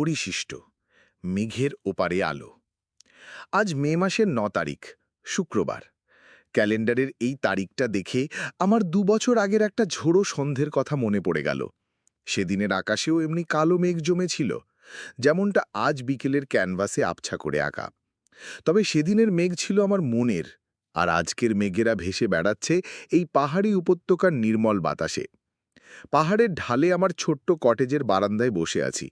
অপরিশিষ্ট মেঘের ওপারে আলো। আজ মে মাসের ন তারিখ, শুক্রবার। ক্যালেন্ডারের এই তারিখটা দেখে আমার দু বছর আগের একটা ঝোড়ো সন্ধের কথা মনে পড়ে গেল। সেদিনের আকাশেও এমনি কালো মেঘ জমেছিল, যেমনটা আজ বিকেলের ক্যানভাসে আবছা করে আঁকা। তবে সেদিনের মেঘ ছিল আমার মনের, আর আজকের মেঘেরা ভেসে বেড়াচ্ছে এই পাহাড়ি উপত্যকার নির্মল বাতাসে। পাহাড়ের ঢালে আমার ছোট্ট কটেজের বারান্দায় বসে আছি।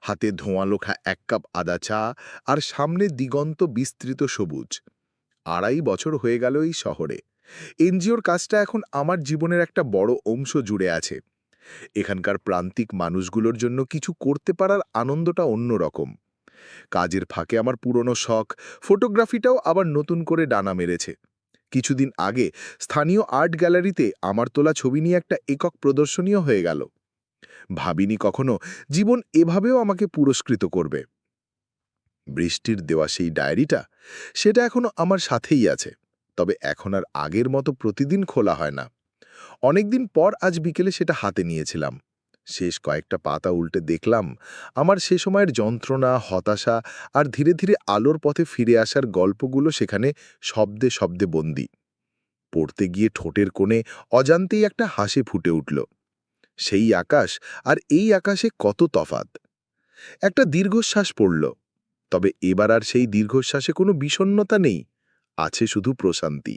হাতে ধোঁয়ালোখা এক কাপ আদা চা আর সামনে দিগন্ত বিস্তৃত সবুজ। আড়াই বছর হয়ে গেল এই শহরে। এনজিওর কাজটা এখন আমার জীবনের একটা বড় অংশ জুড়ে আছে। এখানকার প্রান্তিক মানুষগুলোর জন্য কিছু করতে পারার আনন্দটা অন্যরকম কাজের ফাঁকে আমার পুরনো শখ, ফটোগ্রাফিটাও আবার নতুন করে ডানা মেরেছে। কিছুদিন আগে স্থানীয় আর্ট গ্যালারিতে আমার তোলা ছবি নিয়ে একটা একক প্রদর্শনীয় হয়ে গেল। ভাবিনি কখনো, জীবন এভাবেও আমাকে পুরস্কৃত করবে। বৃষ্টির দেওয়া সেই ডায়েরিটা, সেটা এখনও আমার সাথেই আছে, তবে এখন আর আগের মতো প্রতিদিন খোলা হয় না। অনেকদিন পর আজ বিকেলে সেটা হাতে নিয়েছিলাম। শেষ কয়েকটা পাতা উল্টে দেখলাম, আমার সে সময়ের যন্ত্রণা, হতাশা আর ধীরে ধীরে আলোর পথে ফিরে আসার গল্পগুলো সেখানে শব্দে শব্দে বন্দি। পড়তে গিয়ে ঠোঁটের কোণে অজান্তেই একটা হাসি ফুটে উঠল। সেই আকাশ আর এই আকাশে কত তফাত। একটা দীর্ঘশ্বাস পড়ল, তবে এবার আর সেই দীর্ঘশ্বাসে কোনো বিষণ্নতা নেই, আছে শুধু প্রশান্তি।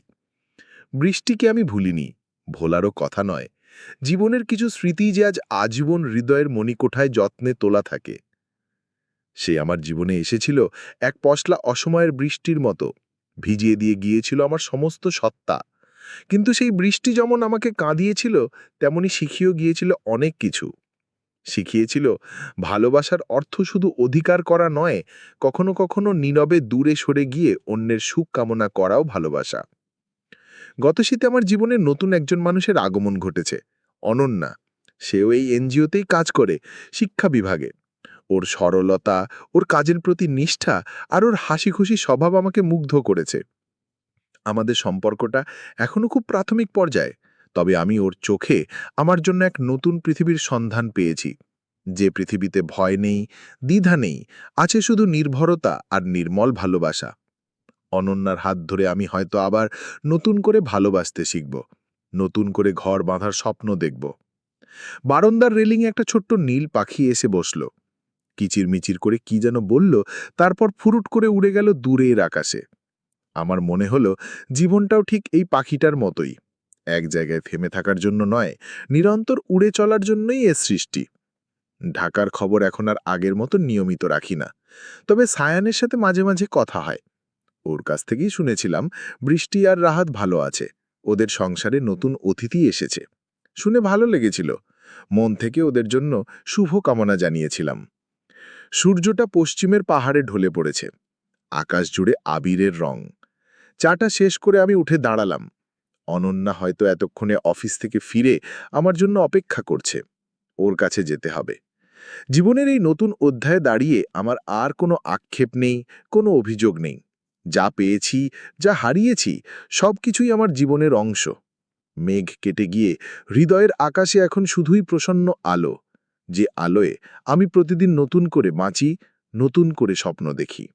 বৃষ্টিকে আমি ভুলিনি, ভোলারও কথা নয়, জীবনের কিছু স্মৃতি যে আজ আজীবন হৃদয়ের মণিকোঠায় যত্নে তোলা থাকে। সে আমার জীবনে এসেছিল এক পশলা অসময়ের বৃষ্টির মতো, ভিজিয়ে দিয়ে গিয়েছিল আমার সমস্ত সত্তা। কিন্তু সেই বৃষ্টি যেমন আমাকে কাঁদিয়েছিল, তেমনি শিখিয়েও গিয়েছিল অনেক কিছু। শিখিয়েছিল, ভালোবাসার অর্থ শুধু অধিকার করা নয়, কখনো কখনো নীরবে দূরে সরে গিয়ে অন্যের সুখ কামনা করাও ভালোবাসা। গত শীতে আমার জীবনে নতুন একজন মানুষের আগমন ঘটেছে, অনন্যা। সেও এই এনজিওতেই কাজ করে, শিক্ষা বিভাগে। ওর সরলতা, ওর কাজের প্রতি নিষ্ঠা আর ওর হাসি খুশি স্বভাব আমাকে মুগ্ধ করেছে। আমাদের সম্পর্কটা এখনও খুব প্রাথমিক পর্যায়ে। তবে আমি ওর চোখে আমার জন্য এক নতুন পৃথিবীর সন্ধান পেয়েছি। যে পৃথিবীতে ভয় নেই, দ্বিধা নেই, আছে শুধু নির্ভরতা আর নির্মল ভালোবাসা। অনন্যার হাত ধরে আমি হয়তো আবার নতুন করে ভালোবাসতে শিখব, নতুন করে ঘর বাঁধার স্বপ্ন দেখব। বারন্দার রেলিংয়ে একটা ছোট্ট নীল পাখি এসে বসল। কিচিরমিচির করে কি যেন বলল, তারপর ফুরুট করে উড়ে গেল দূরের আকাশে। আমার মনে হলো জীবনটাও ঠিক এই পাখিটার মতোই। এক জায়গায় থেমে থাকার জন্য নয়, নিরন্তর উড়ে চলার জন্যই এর সৃষ্টি। ঢাকার খবর এখন আর আগের মতো নিয়মিত রাখি না। তবে সায়ানের সাথে মাঝে মাঝে কথা হয়। ওর কাছ থেকেই শুনেছিলাম, বৃষ্টি আর রাহাত ভালো আছে। ওদের সংসারে নতুন অতিথি এসেছে। শুনে ভালো লেগেছিল। মন থেকে ওদের জন্য শুভ কামনা জানিয়েছিলাম। সূর্যটা পশ্চিমের পাহাড়ে ঢলে পড়েছে। আকাশ জুড়ে আবিরের রং। চাটা শেষ করে আমি উঠে দাঁড়ালাম। অনন্যা হয়তো এতক্ষণে অফিস থেকে ফিরে আমার জন্য অপেক্ষা করছে। ওর কাছে যেতে হবে। জীবনের এই নতুন অধ্যায়ে দাঁড়িয়ে আমার আর কোনো আক্ষেপ নেই, কোনো অভিযোগ নেই। যা পেয়েছি, যা হারিয়েছি সব কিছুই আমার জীবনের অংশ। মেঘ কেটে গিয়ে হৃদয়ের আকাশে এখন শুধুই প্রসন্ন আলো, যে আলোয় আমি প্রতিদিন নতুন করে বাঁচি, নতুন করে স্বপ্ন দেখি।